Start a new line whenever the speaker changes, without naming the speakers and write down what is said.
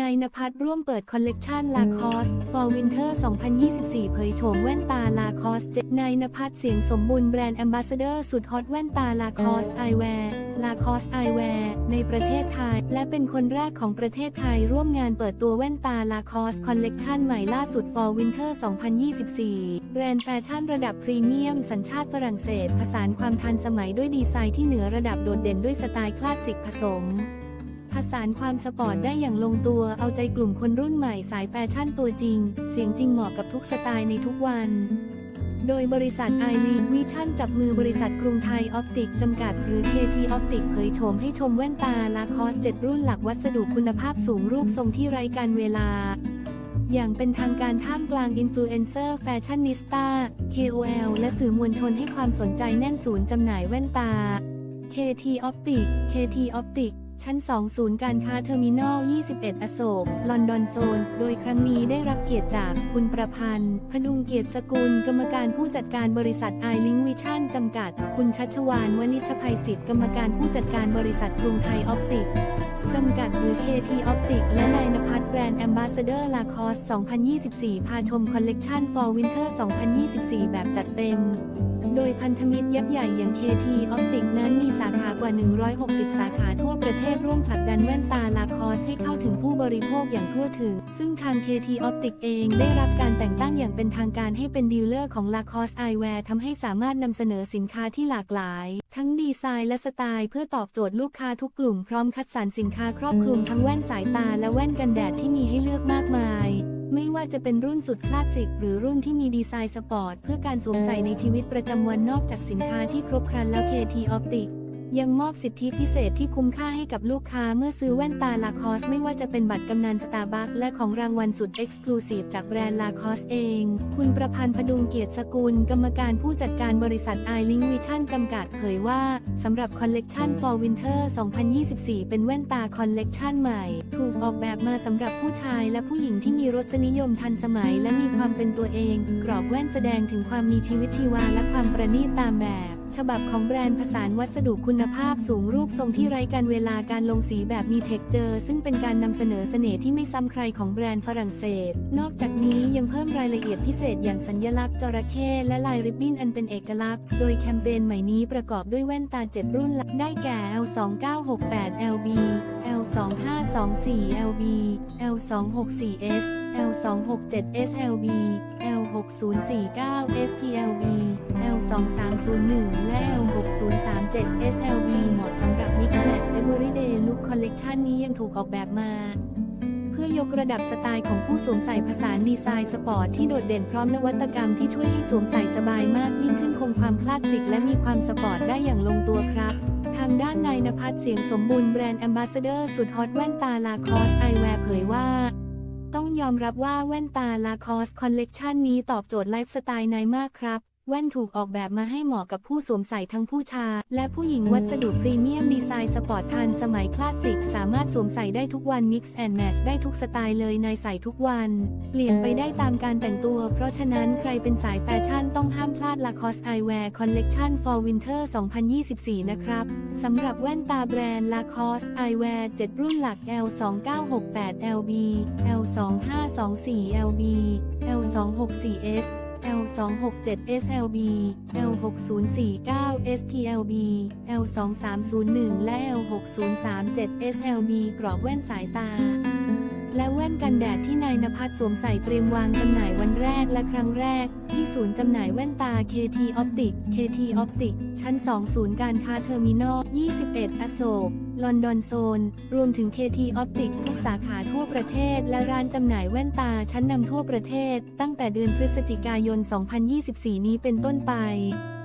นายนภัสร่วมเปิดคอลเลกชันลาคอส for winter 2024 เผยโฉมแว่นตาลาคอสเนายนภัสเสียงสมบูรณ์แบรนด์แอมบาสเดอร์สุดฮอตแว่นตาลาคอสไอแวร์ลาคอสไอแวร์ในประเทศไทย และเป็นคนแรกของประเทศไทยร่วมงานเปิดตัวแว่นตาลาคอสคอลเลกชันใหม่ล่าสุด for winter 2024 แบรนด์แฟชั่นระดับพรีเมียม สัญชาติฝรั่งเศส ผสานความทันสมัยด้วยดีไซน์ที่เหนือระดับโดดเด่นด้วยสไตล์คลาสสิกผสม ผสานความสปอร์ตได้อย่างลงตัวเอาใจกลุ่มคนรุ่นใหม่สายแฟชั่นตัวจริง เสียงจริงเหมาะกับทุกสไตล์ในทุกวัน โดยบริษัทไอรีวิชั่นจับมือบริษัทกรุงไทยออปติกจำกัด หรือ KT ออปติกเผยโฉมให้ชมแว่นตาลาคอส7รุ่นหลักวัสดุคุณภาพสูงรูปทรงที่ไร้การเวลาอย่างเป็นทางการท่ามกลางอินฟลูเอนเซอร์แฟชั่นนิสต้า KOL และสื่อมวลชนให้ความสนใจแน่นศูนย์จำหน่ายแว่นตา KT Optic KT Optic ชั้น 2 ศูนย์การค้าเทอร์มินอล 21 อโศก ลอนดอนโซน โดยครั้งนี้ได้รับเกียรติจากคุณประพันธ์ พดุงเกียรติสกุล กรรมการผู้จัดการบริษัทไอลิงวิชั่นจำกัด คุณชัชวานวณิชภัยศิษย์กรรมการผู้จัดการบริษัทกรุงไทยออปติกจำกัดหรือ KT Optic และนายนภัสแบรนด์ Ambassador Lacoste 2024 พาชมคอลเลกชัน for winter 2024 แบบจัดเต็ม โดยพันธมิตรยักษ์ใหญ่อย่าง KT Optic นั้นมีสาขากว่า 160 สาขาทั่วประเทศร่วมผลักดันแว่นตา Lacoste ให้เข้าถึงผู้บริโภคอย่างทั่วถึง ซึ่งทาง KT Optic เองได้รับการแต่งตั้งอย่างเป็นทางการให้เป็นดีลเลอร์ของ Lacoste Eyewear ทำให้สามารถนำเสนอสินค้าที่หลากหลาย ทั้งดีไซน์และสไตล์เพื่อตอบโจทย์ลูกค้าทุกกลุ่มพร้อมคัดสรรสินค้าครอบคลุมทั้งแว่นสายตาและแว่นกันแดดที่มีให้เลือกมากมาย ไม่ว่าจะเป็นรุ่นสุดคลาสสิก หรือรุ่นที่มีดีไซน์สปอร์ต เพื่อการสวมใส่ในชีวิตประจำวันนอกจากสินค้าที่ครบครันแล้ว KT Optic ยังมอบสิทธิพิเศษที่คุ้มค่าให้กับลูกค้าเมื่อซื้อแว่นตาลาคอสไม่ว่าจะเป็นบัตรกำนันสตาร์บัคและของรางวัลสุดเอ็กซ์คลูซีฟจากแบรนด์ลาคอสเอง คุณประพันธ์พดุงเกียรติสกุล กรรมการผู้จัดการบริษัท i l i n k Vision จำกัดเผยว่าสำหรับคอลเลกชัน for winter 2024 เป็นแว่นตาคอลเลกชันใหม่ ถูกออกแบบมาสำหรับผู้ชายและผู้หญิงที่มีรสนิยมทันสมัยและมีความเป็นตัวเอง กรอบแว่นแสดงถึงความมีชีวิตชีวาและความประณีตตามแบบ ฉบับของแบรนด์ผสานวัสดุคุณภาพสูงรูปทรงที่ไร้การเวลาการลงสีแบบมีเท็กเจอร์ซึ่งเป็นการนำเสนอเสน่ห์ที่ไม่ซ้ำใครของแบรนด์ฝรั่งเศส นอกจากนี้ยังเพิ่มรายละเอียดพิเศษอย่างสัญลักษณ์จระเข้และลายริบบิ้นอันเป็นเอกลักษณ์ โดยแคมเปญใหม่นี้ประกอบด้วยแว่นตา 7 รุ่นหลักได้แก่ L2968 LB L2524 LB L264S L267 SLB L6049 SPLB L2301 และ L6037 SLB เหมาะสำหรับ Mix Match Everyday Look Collection นี้ยังถูกออกแบบมา เพื่อยกระดับสไตล์ของผู้สวมใส่ผสานดีไซน์สปอร์ตที่โดดเด่นพร้อมนวัตกรรมที่ช่วยให้สวมใส่สบายมากยิ่งขึ้นคงความคลาสสิกและมีความสปอร์ตได้อย่างลงตัวครับทางด้านนายนภัสเสียงสมบูรณ์แบรนด์แอมบาสเดอร์สุดฮอตแว่นตาลาคอสไอแวร์เผยว่า ต้องยอมรับว่าแว่นตาลาคอสคอลเลกชันนี้ตอบโจทย์ไลฟ์สไตล์นายมากครับ แว่นถูกออกแบบมาให้เหมาะกับผู้สวมใส่ทั้งผู้ชาย และผู้หญิงวัสดุพรีเมียมดีไซน์สปอร์ตทันสมัยคลาสสิก สามารถสวมใส่ได้ทุกวัน Mix and Match ได้ทุกสไตล์เลยนายใส่ทุกวัน เปลี่ยนไปได้ตามการแต่งตัว เพราะฉะนั้นใครเป็นสายแฟชั่นต้องห้ามพลาด Lacoste Eyewear Collection for Winter 2024 นะครับสำหรับแว่นตาแบรนด์ Lacoste Eyewear 7 รุ่นหลัก L2968 LB L2524 LB L264S L267 SLB L6049 STLB L2301 และ L6037 SLB กรอบแว่นสายตา และแว่นกันแดดที่นายนภัสสวมใส่เตรียมวางจำหน่ายวันแรกและครั้งแรก ที่ศูนย์จำหน่ายแว่นตา KT Optic KT Optic ชั้น 2 ศูนย์การค้าเทอร์มินอล 21 อโศก ลอนดอนโซน รวมถึง KT Optic ทุกสาขาทั่วประเทศ และร้านจำหน่ายแว่นตาชั้นนำทั่วประเทศ ตั้งแต่เดือนพฤศจิกายน 2024 นี้เป็นต้นไป